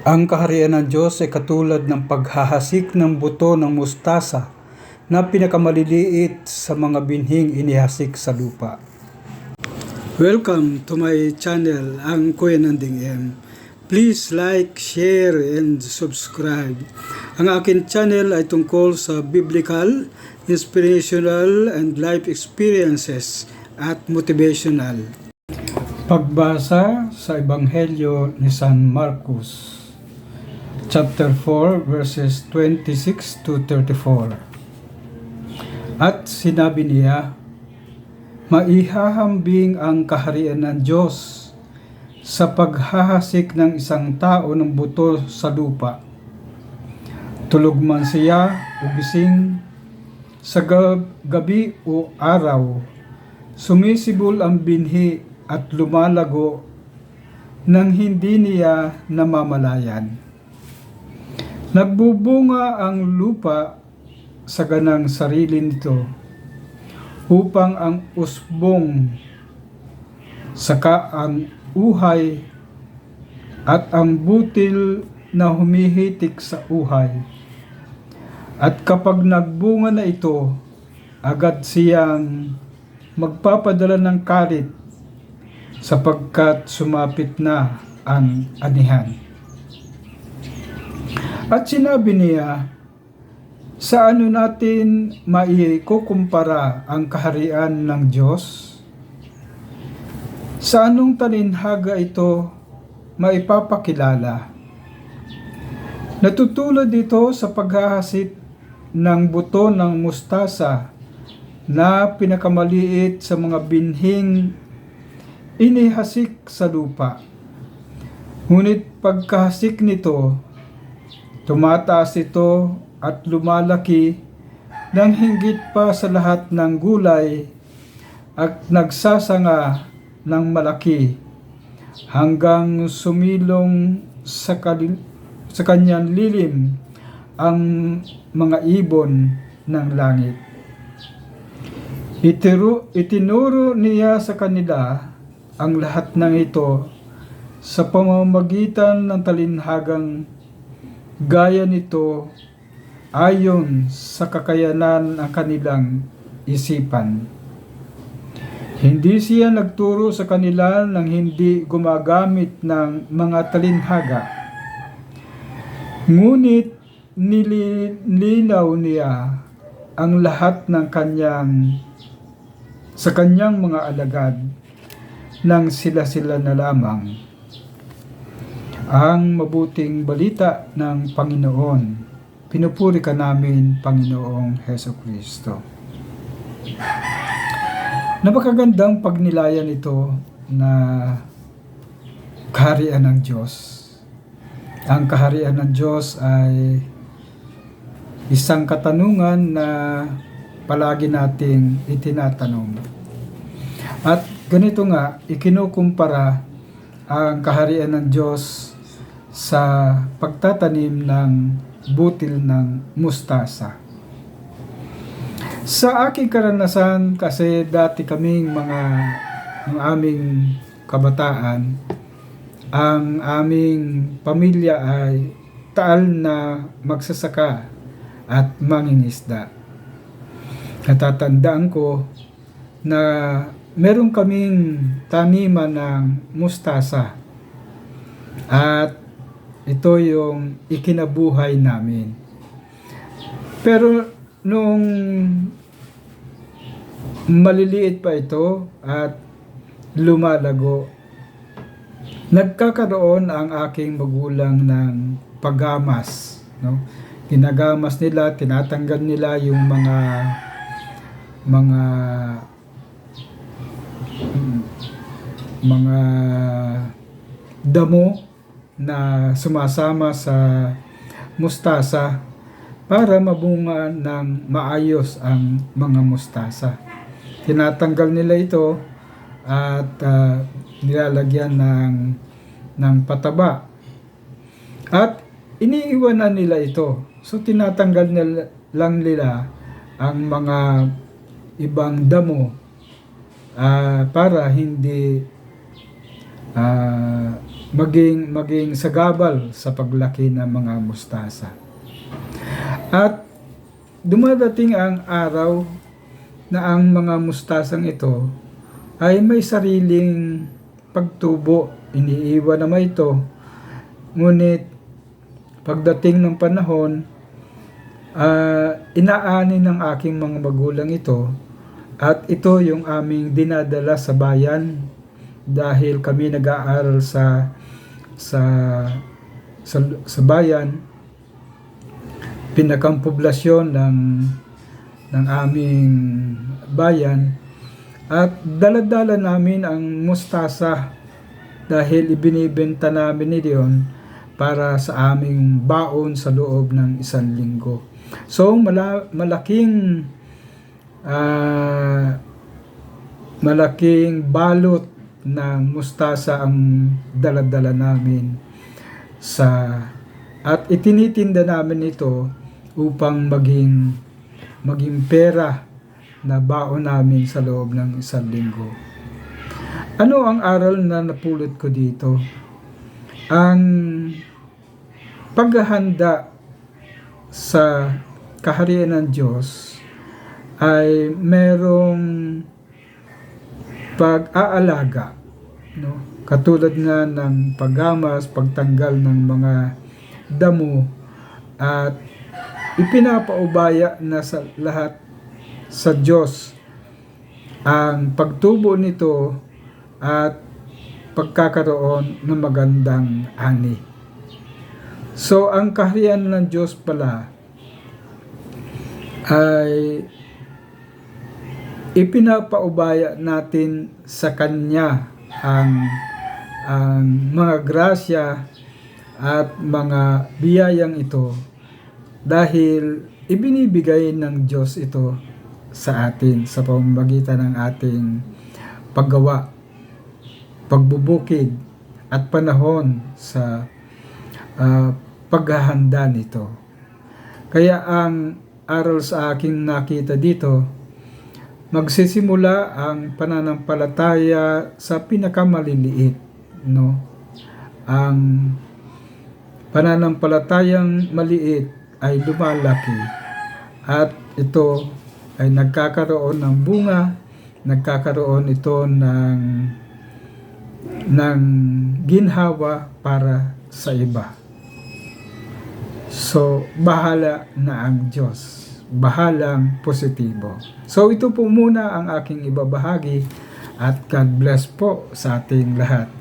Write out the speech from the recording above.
Ang kaharian ng Diyos ay katulad ng paghahasik ng buto ng mustasa na pinakamaliliit sa mga binhing inihasik sa lupa. Welcome to my channel, ang Kuya Nanding M. Please like, share, and subscribe. Ang akin channel ay tungkol sa biblical, inspirational, and life experiences at motivational. Pagbasa sa Ebanghelyo ni San Marcos, chapter 4, verses 26 to 34. At sinabi niya, Maihahambing ang kaharian ng Diyos sa paghahasik ng isang tao ng buto sa lupa. Tulog man siya o gising, sa gab- gabi o araw, sumisibol ang binhi at lumalago nang hindi niya namamalayan. Nagbubunga ang lupa sa ganang sarili nito upang ang usbong saka ang uhay at ang butil na humihitik sa uhay. At kapag nagbunga na ito, agad siyang magpapadala ng kalit sapagkat sumapit na ang anihan. At sinabi niya, sa ano natin maikukumpara ang kaharian ng Diyos? Sa anong talinhaga ito maipapakilala? Natutulad ito sa paghahasit ng buto ng mustasa na pinakamaliit sa mga binhing inihasik sa lupa. Ngunit pagkahasik nito, tumataas ito at lumalaki ng hinggit pa sa lahat ng gulay at nagsasanga ng malaki hanggang sumilong sa, kali- sa kanyang lilim ang mga ibon ng langit. Itiro, itinuro niya sa kanila ang lahat ng ito sa pamamagitan ng talinhagang gaya nito ayon sa kakayanan ng kanilang isipan. Hindi siya nagturo sa kanila ng hindi gumagamit ng mga talinhaga. Ngunit nilinaw niya ang lahat ng kanyang sa kanyang mga alagad nang sila-sila na lamang. Ang mabuting balita ng Panginoon. Pinupuri ka namin, Panginoong Heso Kristo. Napakagandang pagnilayan ito na kaharian ng Diyos. Ang kaharian ng Diyos ay isang katanungan na palagi nating itinatanong. At ganito nga, ikinukumpara ang kaharian ng Diyos sa pagtatanim ng butil ng mustasa. Sa aking karanasan, kasi dati kaming mga ang aming kabataan, ang aming pamilya ay taal na magsasaka at mangingisda. Natatandaan ko na meron kaming taniman ng mustasa at ito yung ikinabuhay namin. Pero nung maliliit pa ito at lumalago, nagkakaroon ang aking magulang ng paggamas. No? Ginagamas nila, tinatanggal nila yung mga mga mga damo na sumasama sa mustasa para mabunga ng maayos ang mga mustasa. Tinatanggal nila ito at ah, nilalagyan ng ng pataba. At iniiwanan nila ito. So tinatanggal nila, lang nila ang mga ibang damo ah, para hindi ah, maging maging sagabal sa paglaki ng mga mustasa. At dumadating ang araw na ang mga mustasang ito ay may sariling pagtubo, iniiwan naman ito. Ngunit pagdating ng panahon, ah, inaani ng aking mga magulang ito at ito yung aming dinadala sa bayan dahil kami nag-aaral sa sa sa, sa bayan pinakang poblasyon ng ng aming bayan at daladala namin ang mustasa dahil ibinibenta namin yon para sa aming baon sa loob ng isang linggo. So mala, malaking ah, malaking balot ng mustasa ang daladala namin sa at itinitinda namin ito upang maging maging pera na baon namin sa loob ng isang linggo. Ano ang aral na napulot ko dito? Ang paghahanda sa kaharian ng Diyos ay merong pag-aalaga no katulad nga ng paggamas pagtanggal ng mga damo at ipinapaubaya na sa lahat sa Diyos ang pagtubo nito at pagkakaroon ng magandang ani. So, ang kaharian ng Diyos pala ay ipinapaubaya natin sa Kanya ang, ang mga grasya at mga biyayang ito dahil ibinibigay ng Diyos ito sa atin sa pamamagitan ng ating paggawa, pagbubukid at panahon sa ah, paghahanda nito. Kaya ang aral sa aking nakita dito, magsisimula ang pananampalataya sa pinakamaliliit, no? Ang pananampalatayang maliit ay lumalaki at ito ay nagkakaroon ng bunga, nagkakaroon ito ng ng ginhawa para sa iba. So, bahala na ang Diyos. Bahalang positibo. So, ito po muna ang aking ibabahagi at God bless po sa ating lahat.